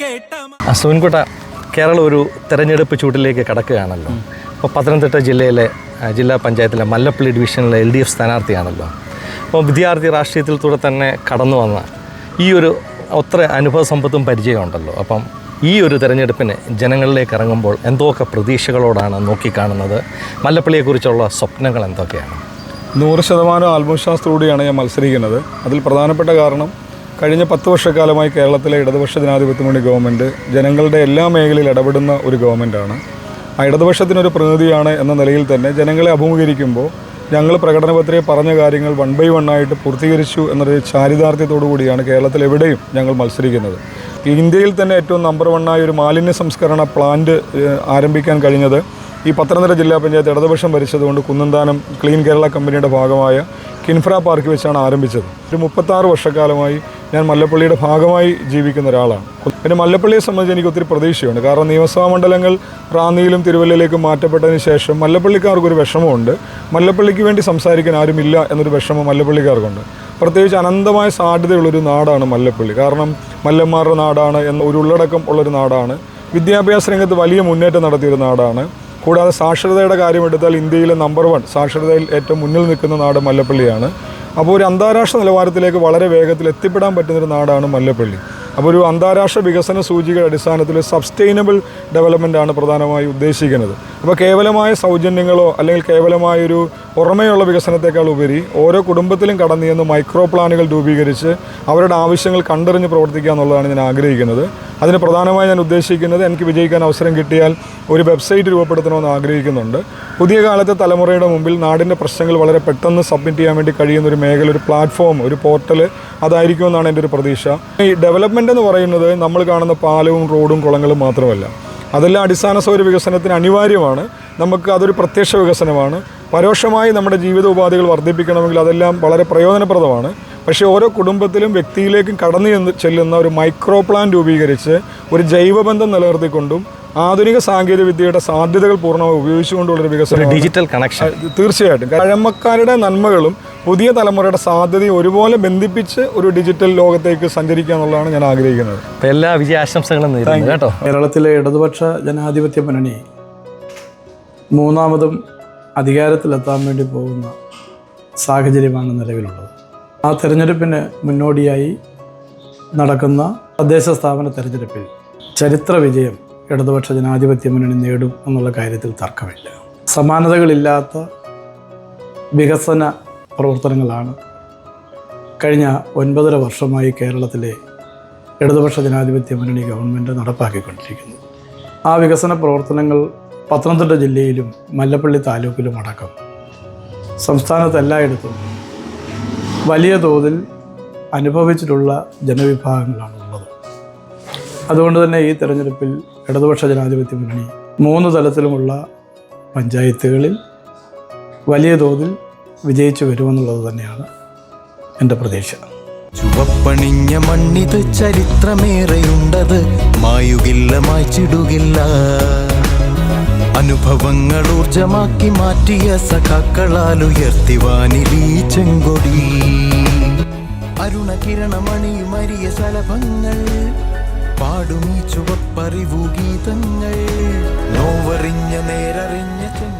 കേട്ട അസുവിൻകുട്ട കേരളം ഒരു തെരഞ്ഞെടുപ്പ് ചൂട്ടിലേക്ക് കടക്കുകയാണല്ലോ. അപ്പോൾ പത്തനംതിട്ട ജില്ലയിലെ ജില്ലാ പഞ്ചായത്തിലെ മല്ലപ്പള്ളി ഡിവിഷനിലെ എൽ ഡി എഫ് സ്ഥാനാർത്ഥിയാണല്ലോ. അപ്പോൾ വിദ്യാർത്ഥി രാഷ്ട്രീയത്തിലൂടെ തന്നെ കടന്നു വന്ന ഈ ഒരു ഒത്ര അനുഭവ സമ്പത്തും പരിചയമുണ്ടല്ലോ. അപ്പം ഈ ഒരു തെരഞ്ഞെടുപ്പിന് ജനങ്ങളിലേക്ക് ഇറങ്ങുമ്പോൾ എന്തൊക്കെ പ്രതീക്ഷകളോടാണ് നോക്കിക്കാണുന്നത്? മല്ലപ്പള്ളിയെക്കുറിച്ചുള്ള സ്വപ്നങ്ങൾ എന്തൊക്കെയാണ്? നൂറ് ശതമാനം ആത്മവിശ്വാസത്തോടെയാണ് ഞാൻ മത്സരിക്കുന്നത്. അതിൽ പ്രധാനപ്പെട്ട കാരണം കഴിഞ്ഞ പത്ത് വർഷക്കാലമായി കേരളത്തിലെ ഇടതുപക്ഷ ജനാധിപത്യ മുന്നണി ഗവൺമെന്റ് ജനങ്ങളുടെ എല്ലാ മേഖലയിൽ ഇടപെടുന്ന ഒരു ഗവൺമെന്റാണ് ആ ഇടതുപക്ഷത്തിനൊരു പ്രതിനിധിയാണ് എന്ന നിലയിൽ തന്നെ ജനങ്ങളെ അഭിമുഖീകരിക്കുമ്പോൾ ഞങ്ങൾ പ്രകടനപത്രിക പറഞ്ഞ കാര്യങ്ങൾ വൺ ബൈ വൺ ആയിട്ട് പൂർത്തീകരിച്ചു എന്നൊരു ചാരിതാർത്ഥ്യത്തോടു കൂടിയാണ് കേരളത്തിൽ എവിടെയും ഞങ്ങൾ മത്സരിക്കുന്നത്. ഇന്ത്യയിൽ തന്നെ ഏറ്റവും നമ്പർ വണ്ണായ ഒരു മാലിന്യ സംസ്കരണ പ്ലാന്റ് ആരംഭിക്കാൻ കഴിഞ്ഞത് ഈ പത്തനംതിട്ട ജില്ലാ പഞ്ചായത്ത് ഇടതുപക്ഷം ഭരിച്ചതുകൊണ്ട് കുന്നന്താനം ക്ലീൻ കേരള കമ്പനിയുടെ ഭാഗമായ കിൻഫ്ര പാർക്ക് വെച്ചാണ് ആരംഭിച്ചത്. ഒരു മുപ്പത്താറ് വർഷക്കാലമായി ഞാൻ മല്ലപ്പള്ളിയുടെ ഭാഗമായി ജീവിക്കുന്ന ഒരാളാണ്. പിന്നെ മല്ലപ്പള്ളിയെ സംബന്ധിച്ച് എനിക്ക് ഒത്തിരി പ്രതീക്ഷയുണ്ട്. കാരണം നിയമസഭാ മണ്ഡലങ്ങൾ റാന്നിയിലും തിരുവല്ലയിലേക്കും മാറ്റപ്പെട്ടതിന് ശേഷം മല്ലപ്പള്ളിക്കാർക്ക് ഒരു വിഷമമുണ്ട്. മല്ലപ്പള്ളിക്ക് വേണ്ടി സംസാരിക്കാൻ ആരുമില്ല എന്നൊരു വിഷമം മല്ലപ്പള്ളിക്കാർക്കുണ്ട്. പ്രത്യേകിച്ച് അനന്തമായ സാധ്യതയുള്ളൊരു നാടാണ് മല്ലപ്പള്ളി. കാരണം മല്ലന്മാരുടെ നാടാണ് എന്ന ഒരു ഉള്ളടക്കം ഉള്ളൊരു നാടാണ്. വിദ്യാഭ്യാസ രംഗത്ത് വലിയ മുന്നേറ്റം നടത്തിയൊരു നാടാണ്. കൂടാതെ സാക്ഷരതയുടെ കാര്യമെടുത്താൽ ഇന്ത്യയിലെ നമ്പർ വൺ സാക്ഷരതയിൽ ഏറ്റവും മുന്നിൽ നിൽക്കുന്ന നാട് മല്ലപ്പള്ളിയാണ്. അപ്പോൾ ഒരു അന്താരാഷ്ട്ര നിലവാരത്തിലേക്ക് വളരെ വേഗത്തിൽ എത്തിപ്പെടാൻ പറ്റുന്നൊരു നാടാണ് മല്ലപ്പള്ളി. അപ്പോൾ ഒരു അന്താരാഷ്ട്ര വികസന സൂചികയുടെ അടിസ്ഥാനത്തിൽ സസ്റ്റൈനബിൾ ഡെവലപ്മെന്റ് ആണ് പ്രധാനമായി ഉദ്ദേശിക്കുന്നത്. അപ്പോൾ കേവലമായ സൗജന്യങ്ങളോ അല്ലെങ്കിൽ കേവലമായൊരു പുറമേയുള്ള വികസനത്തെക്കാൾ ഉപരി ഓരോ കുടുംബത്തിലും കടന്നു ചെന്ന് മൈക്രോ പ്ലാനുകൾ രൂപീകരിച്ച് അവരുടെ ആവശ്യങ്ങൾ കണ്ടറിഞ്ഞ് പ്രവർത്തിക്കുക എന്നുള്ളതാണ് ഞാൻ ആഗ്രഹിക്കുന്നത്. അതിന് പ്രധാനമായി ഞാൻ ഉദ്ദേശിക്കുന്നത് എനിക്ക് വിജയിക്കാൻ അവസരം കിട്ടിയാൽ ഒരു വെബ്സൈറ്റ് രൂപപ്പെടുത്തണമെന്ന് ആഗ്രഹിക്കുന്നുണ്ട്. പുതിയ കാലത്തെ തലമുറയുടെ മുമ്പിൽ നാടിന്റെ പ്രശ്നങ്ങൾ വളരെ പെട്ടെന്ന് സബ്മിറ്റ് ചെയ്യാൻ വേണ്ടി കഴിയുന്ന ഒരു മേഖല ഒരു പ്ലാറ്റ്ഫോം ഒരു പോർട്ടൽ അതായിരിക്കുമെന്നാണ് എന്റെ ഒരു പ്രതീക്ഷ. ഈ ഡെവലപ്മെന്റ് എന്ന് പറയുന്നത് നമ്മൾ കാണുന്ന പാലവും റോഡും കുളങ്ങളും മാത്രമല്ല. അതെല്ലാം അടിസ്ഥാന സൗകര്യ വികസനത്തിന് അനിവാര്യമാണ്. നമുക്ക് അതൊരു പ്രത്യക്ഷ വികസനമാണ്. പരോക്ഷമായി നമ്മുടെ ജീവിത ഉപാധികൾ വർദ്ധിപ്പിക്കണമെങ്കിൽ അതെല്ലാം വളരെ പ്രയോജനപ്രദമാണ്. പക്ഷേ ഓരോ കുടുംബത്തിലും വ്യക്തിയിലേക്കും കടന്നു ചെന്ന് ചെല്ലുന്ന ഒരു മൈക്രോ പ്ലാൻ രൂപീകരിച്ച് ഒരു ജൈവബന്ധം നിലനിർത്തിക്കൊണ്ടും ആധുനിക സാങ്കേതിക വിദ്യയുടെ സാധ്യതകൾ പൂർണമായി ഉപയോഗിച്ചുകൊണ്ടുള്ളൊരു വികസനം ഡിജിറ്റൽ കണക്ഷൻ തീർച്ചയായിട്ടും. പഴമക്കാരുടെ നന്മകളും പുതിയ തലമുറയുടെ സാധ്യതയും ഒരുപോലെ ബന്ധിപ്പിച്ച് ഒരു ഡിജിറ്റൽ ലോകത്തേക്ക് സഞ്ചരിക്കുക എന്നുള്ളതാണ് ഞാൻ ആഗ്രഹിക്കുന്നത്. എല്ലാ വിജയാശംസകളും കേട്ടോ. കേരളത്തിലെ ഇടതുപക്ഷ ജനാധിപത്യ മുന്നണി മൂന്നാമതും അധികാരത്തിലെത്താൻ വേണ്ടി പോകുന്ന സാഹചര്യമാണ് നിലവിലുള്ളത്. ആ തെരഞ്ഞെടുപ്പിന് മുന്നോടിയായി നടക്കുന്ന തദ്ദേശ സ്ഥാപന തെരഞ്ഞെടുപ്പിൽ ചരിത്ര വിജയം ഇടതുപക്ഷ ജനാധിപത്യ മുന്നണി നേടും എന്നുള്ള കാര്യത്തിൽ തർക്കമില്ല. സമാനതകളില്ലാത്ത വികസന പ്രവർത്തനങ്ങളാണ് കഴിഞ്ഞ ഒൻപതര വർഷമായി കേരളത്തിലെ ഇടതുപക്ഷ ജനാധിപത്യ മുന്നണി ഗവൺമെന്റ് നടപ്പാക്കിക്കൊണ്ടിരിക്കുന്നത്. ആ വികസന പ്രവർത്തനങ്ങൾ പത്തനംതിട്ട ജില്ലയിലും മല്ലപ്പള്ളി താലൂക്കിലും അടക്കം സംസ്ഥാനത്ത് എല്ലായിടത്തും വലിയ തോതിൽ അനുഭവിച്ചിട്ടുള്ള ജനവിഭാഗങ്ങളാണ് ഉള്ളത് അതുകൊണ്ട് തന്നെ ഈ തെരഞ്ഞെടുപ്പിൽ ഇടതുപക്ഷ ജനാധിപത്യ മുന്നണി മൂന്ന് തലത്തിലുമുള്ള പഞ്ചായത്തുകളിൽ വലിയ തോതിൽ വിജയിച്ചു വരുമെന്നുള്ളത് തന്നെയാണ് എന്റെ പ്രതീക്ഷ. ചുവപ്പണിഞ്ഞ മണ്ണിത് ചരിത്രമേറെയുണ്ടത്. മായുകില്ല മായ്ച്ചിടുകില്ല. അനുഭവങ്ങൾ ഊർജമാക്കി മാറ്റിയ സഖാക്കളാൽ ഉയർത്തിവാനിലി ചെങ്കൊടി. അരുണകിരണമണിയുമരിയ ശലഭങ്ങൾ പാടുമീ ചുവപ്പറിവു ഗീതങ്ങൾ. നോവറിഞ്ഞ നേരറിഞ്ഞ ചെങ്ക